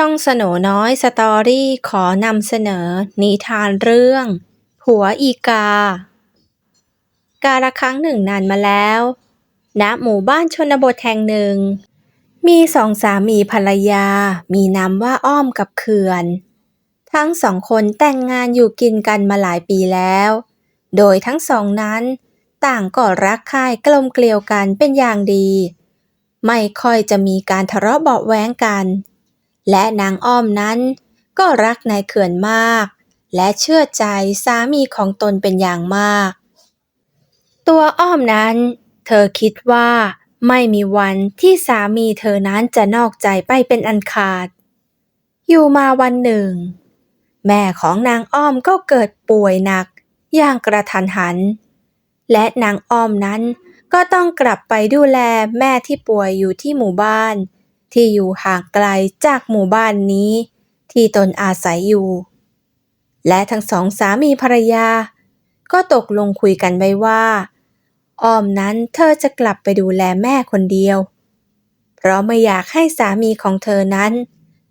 ช่องสโหนน้อยสตอรี่ขอนำเสนอ นิทานเรื่องผัวอีกา กาละครั้งหนึ่งนานมาแล้วณหมู่บ้านชนบทแห่งหนึ่ง มีสองสามีภรรยา มีนามว่าอ้อมกับเขื่อน ทั้งสองคนแต่งงานอยู่กินกันมาหลายปีแล้ว โดยทั้งสองนั้น ต่างก็รักใคร่กลมเกลียวกันเป็นอย่างดี ไม่ค่อยจะมีการทะเลาะเบาะแว้งกัน และนางอ้อมนั้น ก็รักนายเขื่อนมาก และเชื่อใจสามีของตนเป็นอย่างมาก ตัวอ้อมนั้น เธอคิดว่าไม่มีวันที่สามีเธอนั้นจะนอกใจไปเป็นอันขาด อยู่มาวันหนึ่ง แม่ของนางอ้อมก็เกิดป่วยหนัก อย่างกระทันหัน และนางอ้อมนั้นก็ต้องกลับไปดูแลแม่ที่ป่วยอยู่ที่หมู่บ้าน ที่อยู่ห่างไกลจากหมู่บ้านนี้ ที่ตนอาศัยอยู่ และทั้งสองสามีภรรยา ก็ตกลงคุยกันไว้ว่า อ้อมนั้นเธอจะกลับไปดูแลแม่คนเดียว เพราะไม่อยากให้สามีของเธอนั้น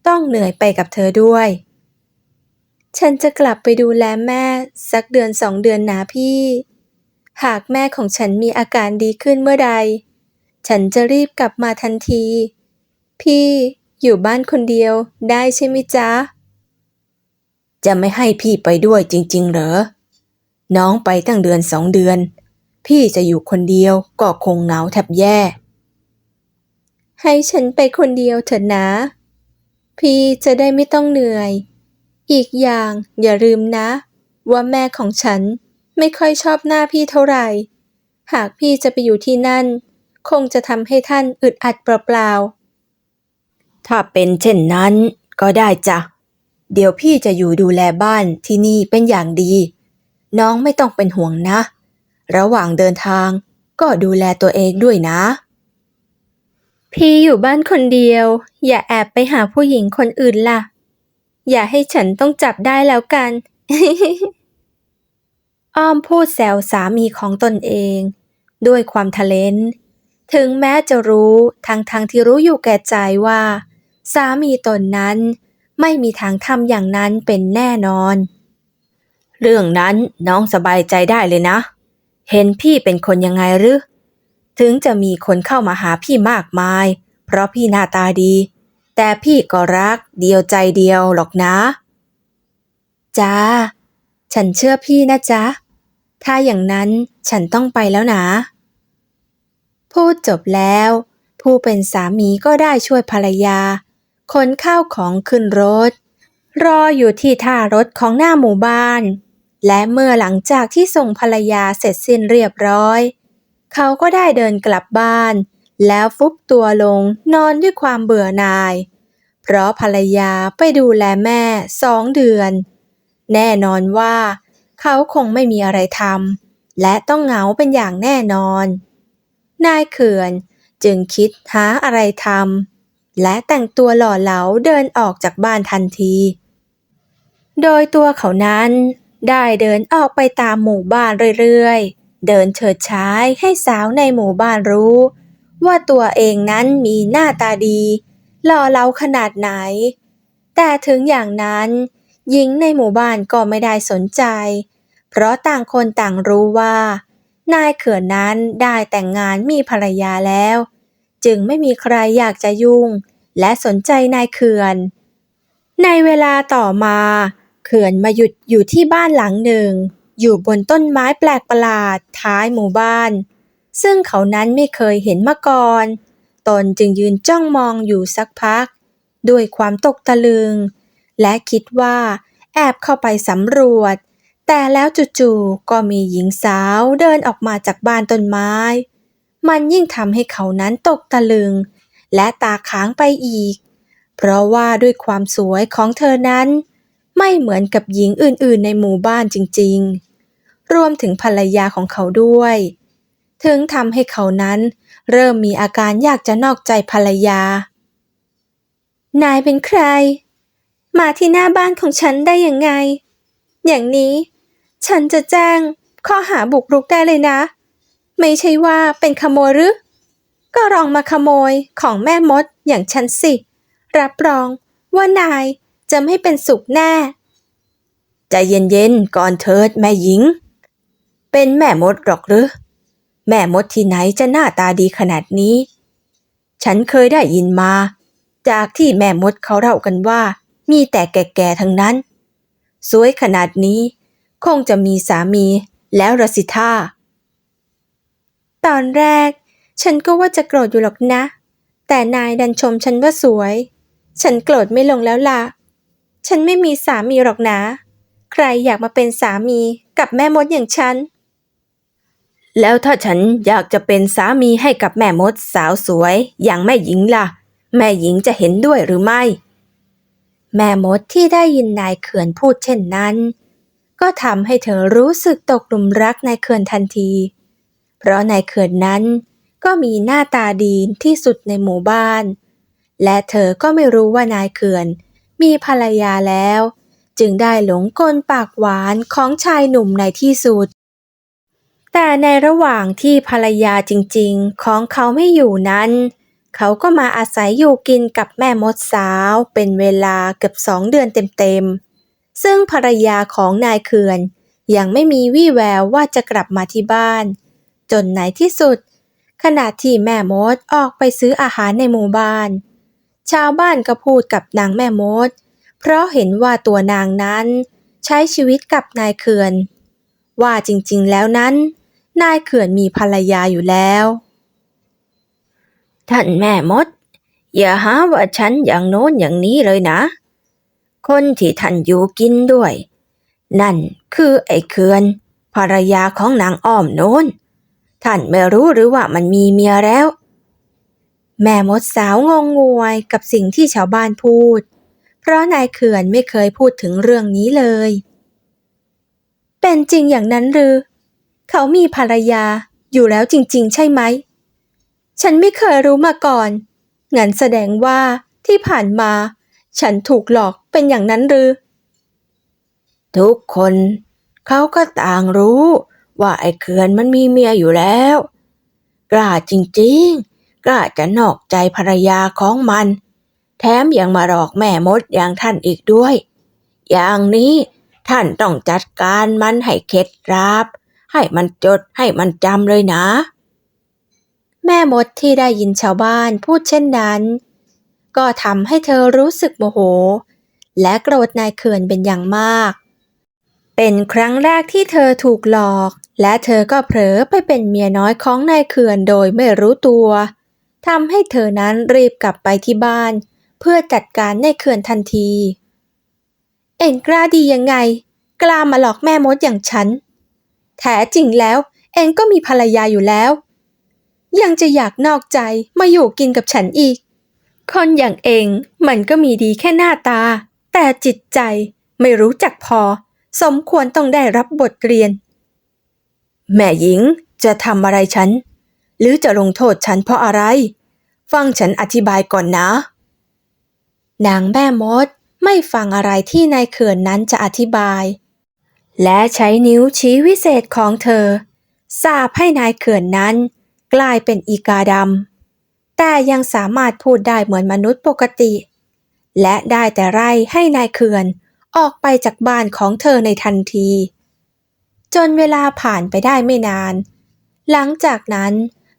ต้องเหนื่อยไปกับเธอด้วย ฉันจะกลับไปดูแลแม่สักเดือนสองเดือนนะพี่ หากแม่ของฉันมีอาการดีขึ้นเมื่อใด ฉันจะรีบกลับมาทันที พี่อยู่บ้านคนเดียวได้ใช่ไหมจ๊ะ จะไม่ให้พี่ไปด้วยจริง ๆ เหรอ น้องไปตั้งเดือนสองเดือน พี่จะอยู่คนเดียวก็คงเหงาแทบแย่ ให้ฉันไปคนเดียวเถอะนะ พี่จะได้ไม่ต้องเหนื่อย อีกอย่างอย่าลืมนะ ว่าแม่ของฉันไม่ค่อยชอบหน้าพี่เท่าไหร่ หากพี่จะไปอยู่ที่นั่น คงจะทำให้ท่านอึดอัดเปล่าๆ ถ้าเป็นเช่นนั้นก็ได้จ้ะ เดี๋ยวพี่จะอยู่ดูแลบ้านที่นี่เป็นอย่างดี น้องไม่ต้องเป็นห่วงนะ ระหว่างเดินทางก็ดูแลตัวเองด้วยนะ พี่อยู่บ้านคนเดียว อย่าแอบไปหาผู้หญิงคนอื่นล่ะ อย่าให้ฉันต้องจับได้แล้วกัน อ้อมพูดแซวสามีของตนเอง ด้วยความทะเลนถึงแม้จะรู้ทั้งทงที่รู้อยู่แก่ใจว่า สามีตนนั้น ไม่มีทางทำอย่างนั้นเป็นแน่นอน เรื่องนั้นน้องสบายใจได้เลยนะ เห็นพี่เป็นคนยังไงหรือ ถึงจะมีคนเข้ามาหาพี่มากมาย เพราะพี่หน้าตาดี แต่พี่ก็รักเดียวใจเดียวหรอกนะจ้า ฉันเชื่อพี่นะจ๊ะ ถ้าอย่างนั้นฉันต้องไปแล้วนะ พูดจบแล้ว ผู้เป็นสามีก็ได้ช่วยภรรยา ขนข้าวของขึ้นรถ รออยู่ที่ท่ารถของหน้าหมู่บ้าน และเมื่อหลังจากที่ส่งภรรยาเสร็จสิ้นเรียบร้อย เขาก็ได้เดินกลับบ้าน แล้วฟุบตัวลงนอนด้วยความเบื่อหน่าย เพราะภรรยาไปดูแลแม่สองเดือน แน่นอนว่า เขาคงไม่มีอะไรทำและต้องเหงาเป็นอย่างแน่นอน นายเขื่อนจึงคิดหาอะไรทำ และแต่งตัวหล่อเหลาเดินออกจากบ้านทันที โดยตัวเขานั้นได้เดินออกไปตามหมู่บ้านเรื่อยๆ เดินเฉิดฉายให้สาวในหมู่บ้านรู้ ว่าตัวเองนั้นมีหน้าตาดีหล่อเหลาขนาดไหน แต่ถึงอย่างนั้นหญิงในหมู่บ้านก็ไม่ได้สนใจ เพราะต่างคนต่างรู้ว่า นายเขื่อนนั้นได้แต่งงานมีภรรยาแล้ว จึงไม่มีใครอยากจะยุ่ง และสนใจนายเขื่อน ในเวลาต่อมา เขื่อนมาหยุดอยู่ที่บ้านหลังหนึ่ง อยู่บนต้นไม้แปลกประหลาดท้ายหมู่บ้าน ซึ่งเขานั้นไม่เคยเห็นมาก่อน ตนจึงยืนจ้องมองอยู่สักพัก ด้วยความตกตะลึง และคิดว่าแอบเข้าไปสำรวจ แต่แล้วจู่ๆก็มีหญิงสาวเดินออกมาจากบ้านต้นไม้ มันยิ่งทำให้เขานั้นตกตะลึง และตาค้างไปอีก เพราะว่าด้วยความสวยของเธอนั้น ไม่เหมือนกับหญิงอื่นๆ ในหมู่บ้านจริง ๆ รวมถึงภรรยาของเขาด้วย ถึงทำให้เขานั้น เริ่มมีอาการอยากจะนอกใจภรรยา นายเป็นใคร มาที่หน้าบ้านของฉันได้ยังไง อย่างนี้ ฉันจะแจ้งข้อหาบุกรุกได้เลยนะ ไม่ใช่ว่าเป็นขโมยหรือ ก็ลองมาขโมยของแม่มดอย่างฉันสิ รับรองว่านายจะไม่เป็นสุขแน่ใจเย็นๆก่อนเถิดแม่หญิง เป็นแม่มดหรอกหรือ แม่มดที่ไหนจะหน้าตาดีขนาดนี้ ฉันเคยได้ยินมา จากที่แม่มดเขาเล่ากันว่า มีแต่แก่ๆทั้งนั้น สวยขนาดนี้ คงจะมีสามีแล้วรสิท่า ตอนแรก ฉันก็ว่าจะโกรธอยู่หรอกนะ แต่นายดันชมฉันว่าสวย ฉันโกรธไม่ลงแล้วล่ะ ฉันไม่มีสามีหรอกนะ ใครอยากมาเป็นสามีกับแม่มดอย่างฉัน แล้วถ้าฉันอยากจะเป็นสามีให้กับแม่มดสาวสวย อย่างแม่หญิงล่ะ แม่หญิงจะเห็นด้วยหรือไม่ แม่มดที่ได้ยินนายเขื่อนพูดเช่นนั้น ก็ทำให้เธอรู้สึกตกหลุมรักนายเขื่อนทันที เพราะนายเขื่อนนั้นก็มีหน้าตาดีที่สุดในหมู่บ้าน และเธอก็ไม่รู้ว่านายเขื่อน มีภรรยาแล้ว จึงได้หลงกลปากหวานของชายหนุ่มในที่สุด แต่ในระหว่างที่ภรรยาจริงๆ ของเขาไม่อยู่นั้น เขาก็มาอาศัยอยู่กินกับแม่มดสาวเป็นเวลาเกือบสองเดือนเต็มๆ ซึ่งภรรยาของนายเขื่อนยังไม่มีวี่แววว่าจะกลับมาที่บ้าน จนในที่สุด ขณะที่แม่มดออกไปซื้ออาหารในหมู่บ้าน ชาวบ้านก็พูดกับนางแม่มด เพราะเห็นว่าตัวนางนั้นใช้ชีวิตกับนายเขื่อน ว่าจริงๆแล้วนั้น นายเขื่อนมีภรรยาอยู่แล้ว ท่านแม่มด อย่าหาว่าฉันอย่างโน้นอย่างนี้เลยนะ คนที่ท่านอยู่กินด้วย นั่นคือไอ้เขื่อนภรรยาของนางอ้อมโน้น ท่านไม่รู้หรือว่ามันมีเมียแล้ว แม่มดสาวงงงวยกับสิ่งที่ชาวบ้านพูด เพราะนายเขื่อนไม่เคยพูดถึงเรื่องนี้เลย เป็นจริงอย่างนั้นหรือ เขามีภรรยาอยู่แล้วจริง ๆ ใช่ไหม ฉันไม่เคยรู้มาก่อน งั้นแสดงว่าที่ผ่านมา ฉันถูกหลอกเป็นอย่างนั้นหรือ ทุกคนเขาก็ต่างรู้ ว่าไอ้เขื่อนมันมีเมียอยู่แล้ว กล้าจริงๆ กล้าจะนอกใจภรรยาของมัน แถมยังมาหลอกแม่มดอย่างท่านอีกด้วย อย่างนี้ท่านต้องจัดการมันให้เข็ดราบให้มันจดให้มันจำเลยนะ แม่มดที่ได้ยินชาวบ้านพูดเช่นนั้น ก็ทำให้เธอรู้สึกโมโห และโกรธนายเขื่อนเป็นอย่างมาก เป็นครั้งแรกที่เธอถูกหลอก และเธอก็เผลอไปเป็นเมียน้อยของนายเขื่อนโดยไม่รู้ตัวทำให้เธอนั้นรีบกลับไปที่บ้าน เพื่อจัดการนายเขื่อนทันที เอ็งกล้าดียังไง กล้ามาหลอกแม่มดอย่างฉัน แท้จริงแล้ว เอ็งก็มีภรรยาอยู่แล้ว ยังจะอยากนอกใจมาอยู่กินกับฉันอีก คนอย่างเองมันก็มีดีแค่หน้าตา แต่จิตใจไม่รู้จักพอ สมควรต้องได้รับบทเรียน แม่หญิงจะทำอะไรฉัน หรือจะลงโทษฉันเพราะอะไร ฟังฉันอธิบายก่อนนะ นางแม่มดไม่ฟังอะไรที่นายเขื่อนนั้นจะอธิบาย และใช้นิ้วชี้วิเศษของเธอ สาบให้นายเขื่อนนั้น กลายเป็นอีกาดำแต่ยังสามารถพูดได้เหมือนมนุษย์ปกติ และได้แต่ไล่ให้นายเขื่อนออกไปจากบ้านของเธอในทันที จนเวลาผ่านไปได้ไม่นาน หลังจากนั้น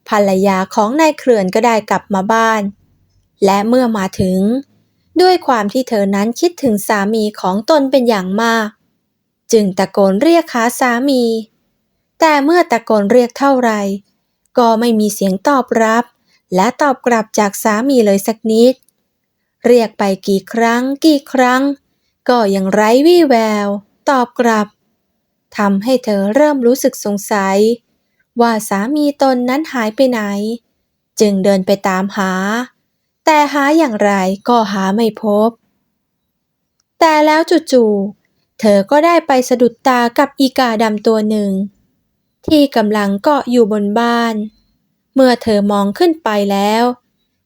ภรรยาของนายเขื่อนก็ได้กลับมาบ้าน และเมื่อมาถึง ด้วยความที่เธอนั้นคิดถึงสามีของตนเป็นอย่างมาก จึงตะโกนเรียกหาสามี แต่เมื่อตะโกนเรียกเท่าไหร่ก็ไม่มีเสียงตอบรับ และตอบกลับจากสามีเลยสักนิด เรียกไปกี่ครั้งกี่ครั้ง ก็ยังไร้วี่แวว ตอบกลับ ทำให้เธอเริ่มรู้สึกสงสัย ว่าสามีตนนั้นหายไปไหน จึงเดินไปตามหา แต่หาอย่างไรก็หาไม่พบ แต่แล้วจู่ๆเธอก็ได้ไปสะดุดตากับอีกาดำตัวหนึ่ง ที่กำลังเกาะอยู่บนบ้าน เมื่อเธอมองขึ้นไปแล้ว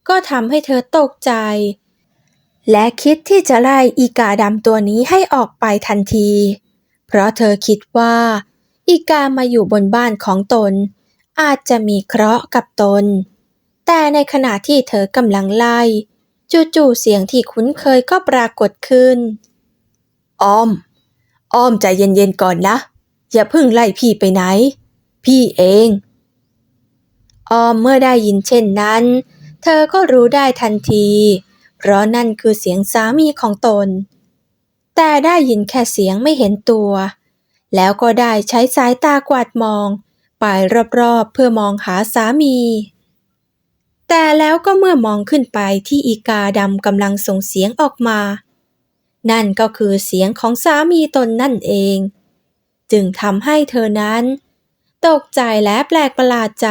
ก็ทำให้เธอตกใจ และคิดที่จะไล่อีกาดำตัวนี้ให้ออกไปทันที เพราะเธอคิดว่า อีกามาอยู่บนบ้านของตน อาจจะมีเคราะห์กับตน แต่ในขณะที่เธอกำลังไล่ จู่ๆเสียงที่คุ้นเคยก็ปรากฏขึ้น อ้อม อ้อมใจเย็นๆก่อนนะ อย่าเพิ่งไล่พี่ไปไหน พี่เอง อ้อมเมื่อได้ยินเช่นนั้น เธอก็รู้ได้ทันที เพราะนั่นคือเสียงสามีของตน แต่ได้ยินแค่เสียงไม่เห็นตัว แล้วก็ได้ใช้สายตากวาดมอง ไปรอบๆเพื่อมองหาสามี แต่แล้วก็เมื่อมองขึ้นไปที่อีกาดำกำลังส่งเสียงออกมา นั่นก็คือเสียงของสามีตนนั่นเอง จึงทำให้เธอนั้น ตกใจและแปลกประหลาดใจ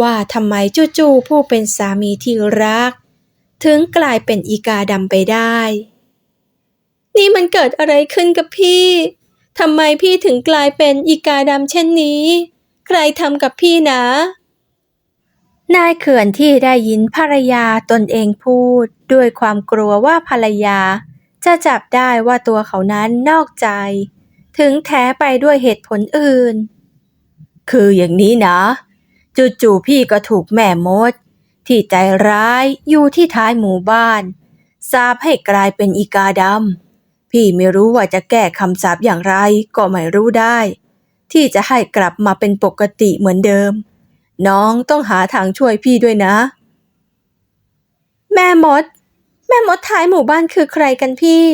ว่าทำไมจู่ๆผู้เป็นสามีที่รัก ถึงกลายเป็นอีกาดำไปได้ นี่มันเกิดอะไรขึ้นกับพี่ ทำไมพี่ถึงกลายเป็นอีกาดำเช่นนี้ ใครทำกับพี่นะ นายเขื่อนที่ได้ยินภรรยาตนเองพูด ด้วยความกลัวว่าภรรยา จะจับได้ว่าตัวเขานั้นนอกใจ ถึงแท้ไปด้วยเหตุผลอื่น คืออย่างนี้นะจู่ๆพี่ก็ถูกแม่มด ที่ใจร้ายอยู่ที่ท้ายหมู่บ้านสาปให้กลายเป็นอีกาดำ พี่ไม่รู้ว่าจะแก้คำสาปอย่างไรก็ไม่รู้ได้ ที่จะให้กลับมาเป็นปกติเหมือนเดิม น้องต้องหาทางช่วยพี่ด้วยนะ แม่มด แม่มดท้ายหมู่บ้านคือใครกันพี่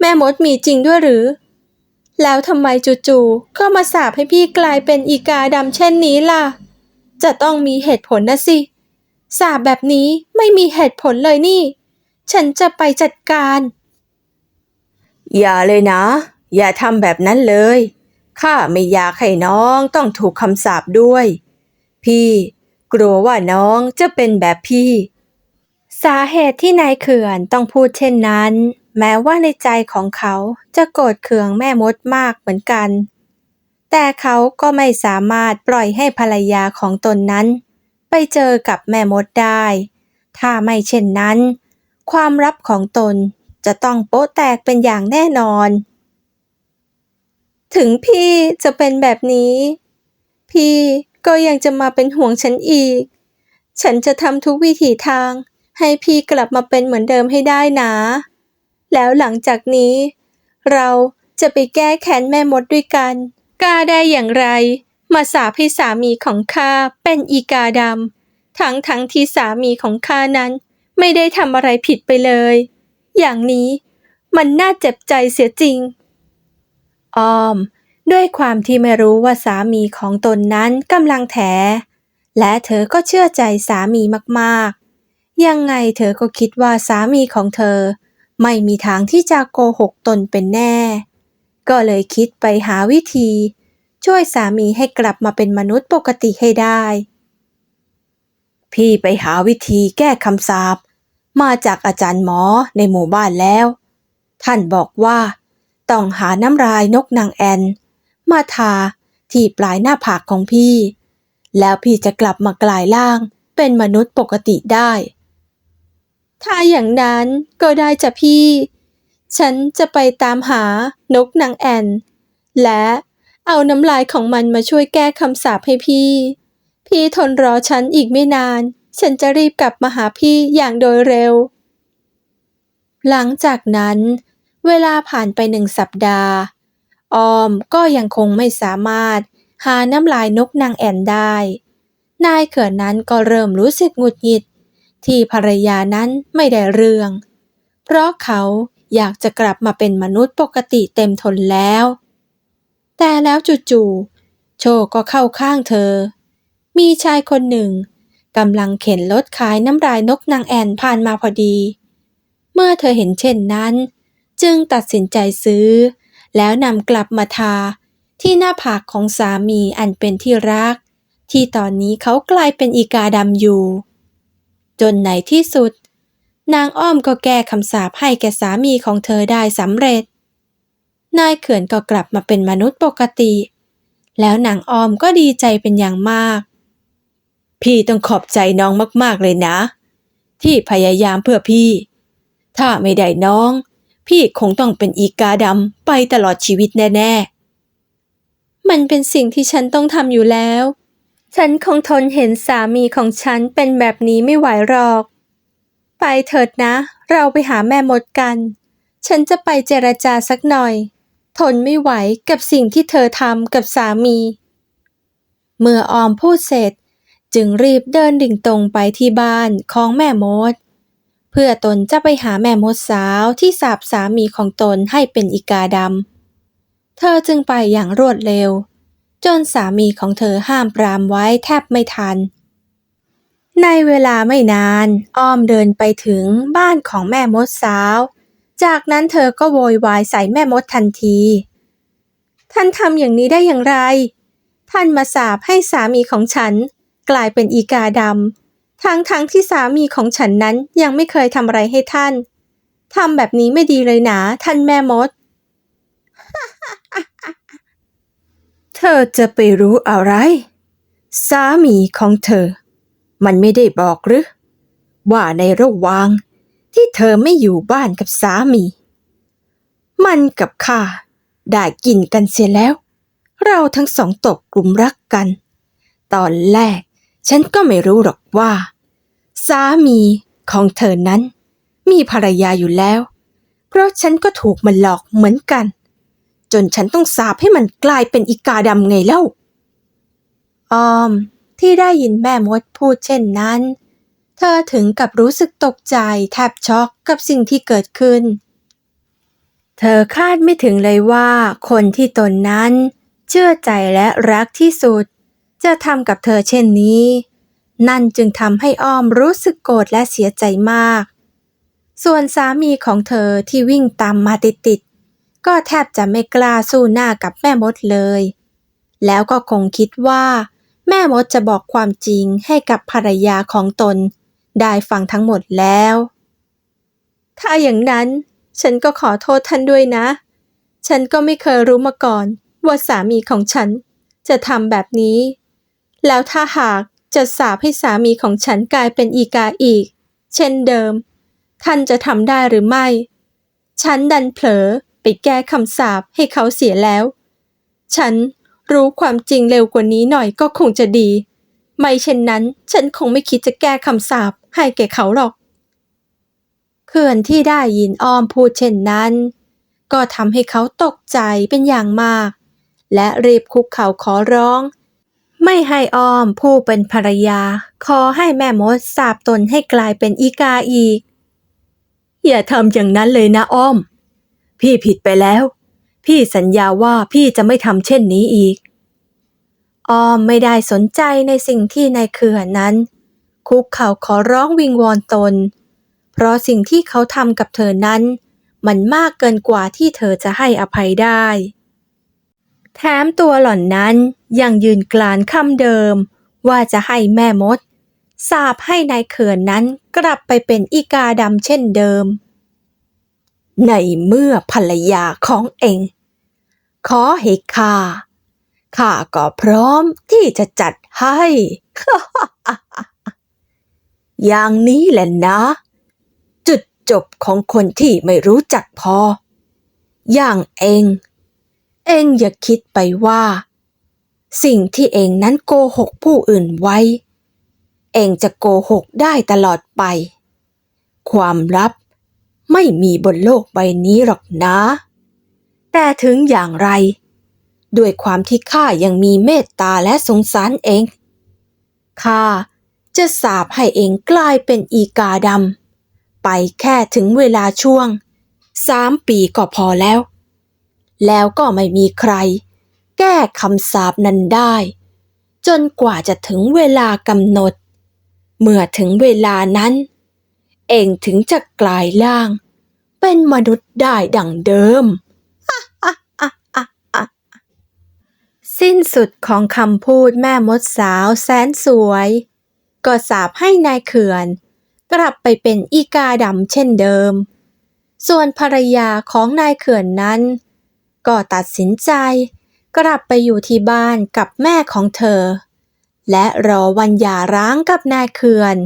แม่มดมีจริงด้วยหรือ แล้วทำไมจู่ๆก็มาสาปให้พี่กลายเป็นอีกาดำเช่นนี้ล่ะ จะต้องมีเหตุผลนะสิสาปแบบนี้ไม่มีเหตุผลเลยนี่ ฉันจะไปจัดการ อย่าเลยนะ อย่าทำแบบนั้นเลย ข้าไม่อยากให้น้องต้องถูกคำสาปด้วย พี่ กลัวว่าน้องจะเป็นแบบพี่ สาเหตุที่นายเขื่อนต้องพูดเช่นนั้น แม้ว่าในใจของเขาจะโกรธเคืองแม่มดมากเหมือนกัน แต่เขาก็ไม่สามารถปล่อยให้ภรรยาของตนนั้น ไปเจอกับแม่มดได้ ถ้าไม่เช่นนั้น ความลับของตน จะต้องโป๊ะแตกเป็นอย่างแน่นอน ถึงพี่จะเป็นแบบนี้ พี่ก็ยังจะมาเป็นห่วงฉันอีก ฉันจะทำทุกวิถีทาง ให้พี่กลับมาเป็นเหมือนเดิมให้ได้นะ แล้วหลังจากนี้ เราจะไปแก้แค้นแม่มดด้วยกัน กล้าได้อย่างไร มาสาปให้สามีของข้าเป็นอีกาดำทั้งทั้งที่สามีของข้านั้น ไม่ได้ทำอะไรผิดไปเลย อย่างนี้มันน่าเจ็บใจเสียจริง ออม ด้วยความที่ไม่รู้ว่าสามีของตนนั้นกำลังแถ และเธอก็เชื่อใจสามีมากๆ ยังไงเธอก็คิดว่าสามีของเธอ ไม่มีทางที่จะโกหกตนเป็นแน่ ก็เลยคิดไปหาวิธี ช่วยสามีให้กลับมาเป็นมนุษย์ปกติให้ได้ พี่ไปหาวิธีแก้คำสาป มาจากอาจารย์หมอในหมู่บ้านแล้ว ท่านบอกว่า ต้องหาน้ำลายนกนางแอน มาทาที่ปลายหน้าผากของพี่ แล้วพี่จะกลับมากลายร่างเป็นมนุษย์ปกติได้ ถ้าอย่างนั้นก็ได้จ้ะพี่ ฉันจะไปตามหานกนางแอน และเอาน้ำลายของมันมาช่วยแก้คำสาปให้พี่ พี่ทนรอฉันอีกไม่นาน ฉันจะรีบกลับมาหาพี่อย่างโดยเร็ว หลังจากนั้น เวลาผ่านไปหนึ่งสัปดาห์ ออมก็ยังคงไม่สามารถหาน้ำลายนกนางแอ่นได้ นายเขื่อนนั้นก็เริ่มรู้สึกหงุดหงิด ที่ภรรยานั้นไม่ได้เรื่อง เพราะเขาอยากจะกลับมาเป็นมนุษย์ปกติเต็มทนแล้ว แต่แล้วจู่ๆโชก็เข้าข้างเธอ มีชายคนหนึ่ง กำลังเข็นรถขายน้ำลายนกนางแอนผ่านมาพอดี เมื่อเธอเห็นเช่นนั้น จึงตัดสินใจซื้อ แล้วนำกลับมาทาที่หน้าผากของสามีอันเป็นที่รัก ที่ตอนนี้เขากลายเป็นอีกาดำอยู่ จนในที่สุด นางอ้อมก็แก้คำสาปให้แก่สามีของเธอได้สำเร็จ นายเขื่อนก็กลับมาเป็นมนุษย์ปกติ แล้วนางอ้อมก็ดีใจเป็นอย่างมาก พี่ต้องขอบใจน้องมาก ๆ เลยนะ ที่พยายามเพื่อพี่ ถ้าไม่ได้น้อง พี่คงต้องเป็นอีกาดำไปตลอดชีวิตแน่ ๆ มันเป็นสิ่งที่ฉันต้องทำอยู่แล้ว ฉันคงทนเห็นสามีของฉันเป็นแบบนี้ไม่ไหวหรอก ไปเถิดนะ เราไปหาแม่มดกัน ฉันจะไปเจรจาสักหน่อย ทนไม่ไหวกับสิ่งที่เธอทำกับสามี เมื่อออมพูดเสร็จ จึงรีบเดินดิ่งตรงไปที่บ้านของแม่มด เพื่อตนจะไปหาแม่มดสาวที่สาบสามีของตนให้เป็นอีกาดำ เธอจึงไปอย่างรวดเร็ว จนสามีของเธอห้ามปรามไว้แทบไม่ทัน ในเวลาไม่นานอ้อมเดินไปถึงบ้านของแม่มดสาว จากนั้นเธอก็โวยวายใส่แม่มดทันที ท่านทำอย่างนี้ได้อย่างไรท่านมาสาบให้สามีของฉัน กลายเป็นอีกาดำทั้งทั้งที่สามีของฉันนั้นยังไม่เคยทำอะไรให้ท่านทำแบบนี้ไม่ดีเลยนะท่านแม่มด เธอจะไปรู้อะไร สามีของเธอ มันไม่ได้บอกหรือ ว่าในระหว่างที่เธอไม่อยู่บ้านกับสามี มันกับข้าได้กินกันเสียแล้ว เราทั้งสองตกกลุ่มรักกัน ตอนแรก ฉันก็ไม่รู้หรอกว่า สามีของเธอนั้น มีภรรยาอยู่แล้ว เพราะฉันก็ถูกมันหลอกเหมือนกัน จนฉันต้องสาบให้มันกลายเป็นอีกาดำไงเล่า ออม ที่ได้ยินแม่มดพูดเช่นนั้น เธอถึงกับรู้สึกตกใจแทบช็อกกับสิ่งที่เกิดขึ้น เธอคาดไม่ถึงเลยว่าคนที่ตนนั้น เชื่อใจและรักที่สุด จะทำกับเธอเช่นนี้ นั่นจึงทำให้อ้อมรู้สึกโกรธและเสียใจมาก ส่วนสามีของเธอที่วิ่งตามมาติดๆก็แทบจะไม่กล้าสู้หน้ากับแม่มดเลย แล้วก็คงคิดว่า แม่มดจะบอกความจริงให้กับภรรยาของตน ได้ฟังทั้งหมดแล้ว ถ้าอย่างนั้นฉันก็ขอโทษท่านด้วยนะ ฉันก็ไม่เคยรู้มาก่อน ว่าสามีของฉันจะทำแบบนี้ แล้วถ้าหากจะสาปให้สามีของฉันกลายเป็นอีกาอีก เช่นเดิม ท่านจะทำได้หรือไม่ ฉันดันเผลอไปแก้คำสาปให้เขาเสียแล้ว ฉันรู้ความจริงเร็วกว่านี้หน่อยก็คงจะดี ไม่เช่นนั้นฉันคงไม่คิดจะแก้คำสาปให้แก่เขาหรอก เขื่อนที่ได้ยินอ้อมพูดเช่นนั้น ก็ทำให้เขาตกใจเป็นอย่างมาก และรีบคุกเข่าขอร้อง ไม่ให้อ้อมผู้เป็นภรรยา ขอให้แม่มดสาบตนให้กลายเป็นอีกาอีก อย่าทำอย่างนั้นเลยนะอ้อม พี่ผิดไปแล้ว พี่สัญญาว่าพี่จะไม่ทำเช่นนี้อีก อ้อมไม่ได้สนใจในสิ่งที่นายเขื่อนนั้น คุกเข่าขอร้องวิงวอนตน เพราะสิ่งที่เขาทำกับเธอนั้น มันมากเกินกว่าที่เธอจะให้อภัยได้ แถมตัวหล่อนนั้นยังยืนกลานคำเดิม ว่าจะให้แม่มด สาบให้นายเขื่อนนั้นกลับไปเป็นอีกาดำเช่นเดิม ในเมื่อภรรยาของเอง ขอให้ข้าข้าก็พร้อมที่จะจัดให้ อย่างนี้แหละนะ จุดจบของคนที่ไม่รู้จักพอ อย่างเอง เองอย่าคิดไปว่า สิ่งที่เองนั้นโกหกผู้อื่นไว้ เองจะโกหกได้ตลอดไป ความลับไม่มีบนโลกใบนี้หรอกนะ แต่ถึงอย่างไร ด้วยความที่ข้ายังมีเมตตาและสงสารเองข้าจะสาบให้เองกลายเป็นอีกาดำไปแค่ถึงเวลาช่วงสามปีก็พอแล้ว แล้วก็ไม่มีใคร แก้คำสาปนั้นได้ จนกว่าจะถึงเวลากำหนด เมื่อถึงเวลานั้น เองถึงจะกลายร่าง เป็นมนุษย์ได้ดังเดิม สิ้นสุดของคำพูดแม่มดสาวแสนสวย ก็สาบให้นายเขื่อน กลับไปเป็นอีกาดำเช่นเดิม ส่วนภรรยาของนายเขื่อนนั้น ก็ตัดสินใจ กลับไปอยู่ที่บ้านกับแม่ของเธอ และรอวันหย่าร้างกับนายเขื่อน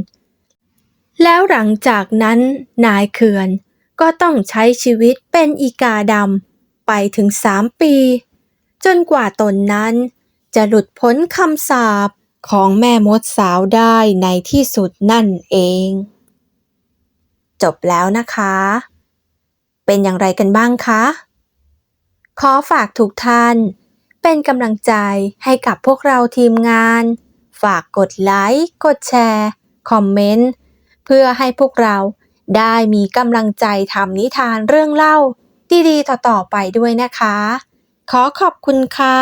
แล้วหลังจากนั้นนายเขื่อนก็ต้องใช้ชีวิตเป็นอีกาดำไปถึงสามปี จนกว่าตนนั้นจะหลุดพ้นคำสาปของแม่มดสาวได้ในที่สุดนั่นเอง จบแล้วนะคะ เป็นอย่างไรกันบ้างคะ ขอฝากทุกท่าน เป็นกำลังใจให้กับพวกเราทีมงาน ฝากกดไลค์ กดแชร์ คอมเมนต์ เพื่อให้พวกเราได้มีกำลังใจทำนิทานเรื่องเล่า ดีๆ ต่อๆไปด้วยนะคะ ขอขอบคุณค่ะ